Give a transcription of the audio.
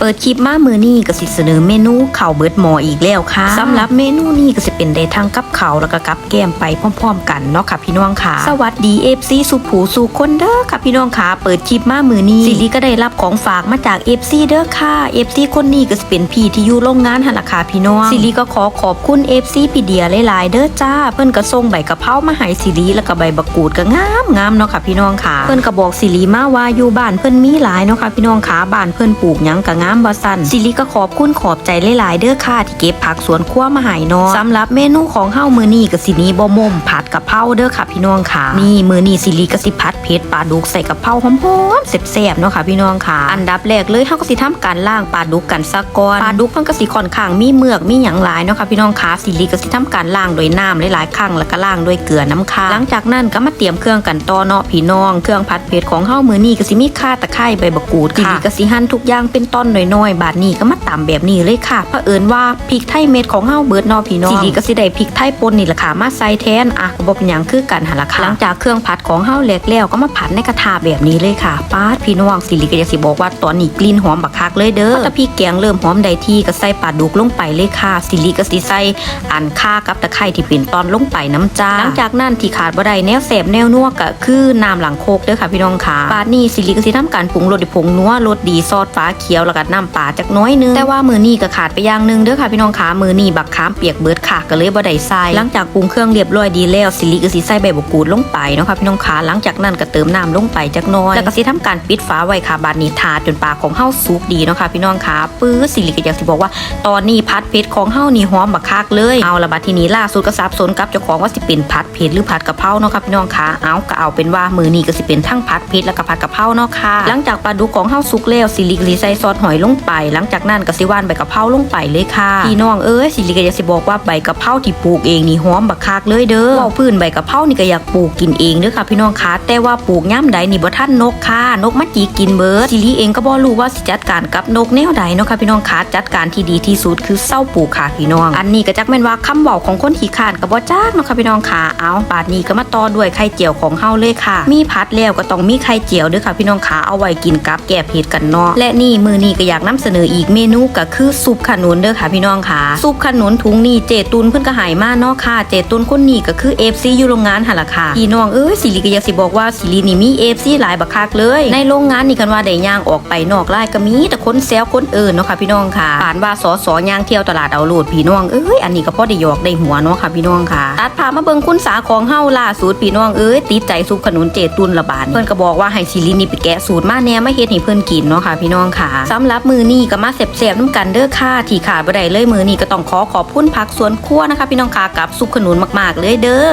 เปิดคลิปมามือนี้ก็สิเสนอเมนูข้าวเบิดหมออีกแล้วค่ะสำหรับเมนูนี้ก็สิเป็นได้ทั้งกับข้าวแล้วก็กับแกล้มไปพร้อม ๆ กันเนาะค่ะพี่น้องค่ะ สวัสดี FC สุผูสู่คนเด้อค่ะพี่น้องค่ะ เปิดคลิปมามือนี้สิริก็ได้รับของฝากมาจาก FC เด้อค่ะ FC คนนี้ก็สิเป็นพี่ที่อยู่โรงงานหั่นล่ะค่ะพี่น้องสิริก็ขอขอบคุณ FC พี่เดียหลายๆเด้อจ้า เพิ่นก็ส่งใบกะเพรามาให้สิริแล้วก็ใบบักกูดก็งามงามๆเนาะค่ะพี่น้องค่ะ เพิ่นก็บอกสิริมาว่าอยู่บ้านเพิ่นมีหลายเนาะค่ะพี่น้องค่ะบ้านเพิ่นปลูกหยังก็งามบ่สั่นสิริก็ขอบคุณขอบใจหลายๆเด้อค่ะที่เก็บผักสวนครัวมาห้เนาะสำหรับเมนูของเฮามื้อนี้ก็สิมีบ่มมผัดกะเพราเด้อค่ะพี่น้องค่ะ นี่มื้อนี้สิริก็สิผัดเผ็ดปลาดุกใส่กะเพราหอมๆแซ่บๆเนาะค่ะพี่น้องค่ะ อันดับแรกเลยเฮาก็สิทำการล้างปลาดุกกันซะก่อนปลาดุกเพิ่นก็สิค่อนข้างมีเมือกมีหยังหลายเนาะค่ะพี่น้องค่ะสิริก็สิทำการล้างโดยน้ำหลายๆครั้งแล้วก็ล้างด้วยเกลือน้ำค้างหลังจากนั้นก็มาเตรียมเครื่องกันต่อเนาะพี่น้อง เครื่องผัดเผ็ดของเฮามื้อนี้ก็สิมีข่าตะไคร้ใบมะกรูดค่ะสิริก็สิหั่นทุกอย่างเป็นต้นน้อยๆ บาดนี้ก็มาตำแบบนี้เลยค่ะเผอิญว่าพริกไทยเม็ดของเฮาเบิดเนาะพี่น้องสิริก็สิได้พริกไทยป่นนี่แหละค่ะมาใส่แทนอะก็บ่เป็นหยังคือกันหั่นล่ะค่ะหลังจากเครื่องผัดของเฮาแหลกแล้วก็มาผัดในกระทะแบบนี้เลยค่ะป้าดพี่น้องสิริก็อยากสิบอกว่าตอนนี้กลิ่นหอมบักคักเลยเด้อถ้าพริกแกงเริ่มหอมได้ที่ก็ใส่ปลาดุกลงไปเลยค่ะสิริก็สิใส่อันข่ากับตะไคร้ที่เป็นตอนลงไปน้ำจ้าหลังจากนั้นที่ขาดบ่ได้แนวแสบแนวนัวก็คือน้ำหลังโคกเด้อค่ะพี่น้องค่ะปาดนี้สิริก็สิทำการปรุงรสด้วยผงนัวรสดีซอสฟ้าเขียวแล้วก็น้ำปลาจักน้อยนึง แต่ว่ามือนี้ก็ขาดไปอย่างหนึงเด้อค่ะพี่น้องค่ะมือนี้บักขามเปียกเบิดค่ะก็เลยบ่ได้ใส่หลังจากปรุงเครื่องเรียบร้อยดีแล้วสิริก็สิใส่ใบมะกรูดลงไปเนาะค่ะพี่น้องค่ะหลังจากนั้นก็เติมน้ำลงไปจักน้อยแล้วก็สิทำการปิดฝาไว้ค่ะบาดนี้ทาจนปลาของเฮาสุกดีเนาะค่ะพี่น้องค่ะปื้อสิริก็อยากสิบอกว่า ตอนนี้พัดเผ็ดของเฮานี่หอมบักคักเลยเอาละบัดทีนี้ล่าสุดก็สับสนกับเจ้าของว่าสิเป็นผัดเผ็ดหรือผัดกะเพราเนาะค่ะพี่น้องค่ะเอาก็เอาเป็นว่ามือนี้ก็สิเป็นทั้งผัดเผ็ดแล้วก็ผัดกะเพราเนาะค่ะหลังจากปลาดุกของเฮาสุกแล้วสิริก็สิใส่ซอสหอยลงไป หลังจากนั้นก็สิว่านใบกะเพราลงไปเลยค่ะพี่น้องเอ้ยสิริก็อยากสิบอกว่าใบกะเพราที่ปลูกเองนี่หอมบักคักเลยเด้อเว้าพื้นใบกะเพรานี่ก็อยากปลูกกินเองเด้อค่ะ พี่น้องคะแต่ว่าปลูกย่ำใดนี่บ่ทันนกค่ะ นกมาจีกินเบิดสิริเองก็บ่รู้ว่าสิจัดการกับนกแนวใดเนาะค่ะพี่น้องคะจัดการที่ดีที่สุดคือเศร้าปลูกค่ะพี่น้อง อันนี้ก็จักแม่นว่าคำบอกของคนขี้ขานกับบ่จักเนาะค่ะพี่น้องคะเอาปาดนี้ก็มาต่อด้วยไข่เจียวของเฮาเลยค่ะ มีพัดแล้วก็ต้องมีไข่เจียวด้วยค่ะพี่น้องคะเอาไว้กินกับแก้เผ็ดกันเนาะและนี่มือนี้ก็อยากนำเสนออีกเมนูก็คือซุปขนุนเด้อค่ะพี่น้องค่ะซุปขนุนถุงนี้เจตุนเพิ่นก็หายมาเนาะค่ะ เจตุนคนนี้ก็คือ FC อยู่โรงงานหั่นล่ะค่ะพี่น้องเอ้ยสิริก็อยากสิบอกว่าสิรินี่มี FC หลายบักคักเลย ในโรงงานนี่กันว่าได้ย่างออกไปนอกไร่ก็มีแต่คนแซวคนเอิญเนาะค่ะพี่น้องค่ะปานว่าสอสอย่างเที่ยวตลาดเอาโลดพี่น้องเอ้ยอันนี้ก็พอได้หยอกได้หัวเนาะค่ะพี่น้องค่ะตัดพามาเบิ่งคุณสาของเฮาล่าสุดพี่น้องเอ้ยติดใจซุปขนุนเจตุนละบาทเพิ่นก็บอกว่าให้สิรินี่ไปแกะสูตรมาแน่มาเฮ็ดให้เพิ่นกินเนาะค่ะพี่น้องค่ะสำหรับมือนี่ก็มาแซ่บๆน้ำกันเด้อค่ะที่ขาดบ่ได้เลยมือนี่ก็ต้องขอขอบคุณพักสวนครัวนะคะ พี่น้องค่ะกับซุปขนุนมากๆ เลยเด้อ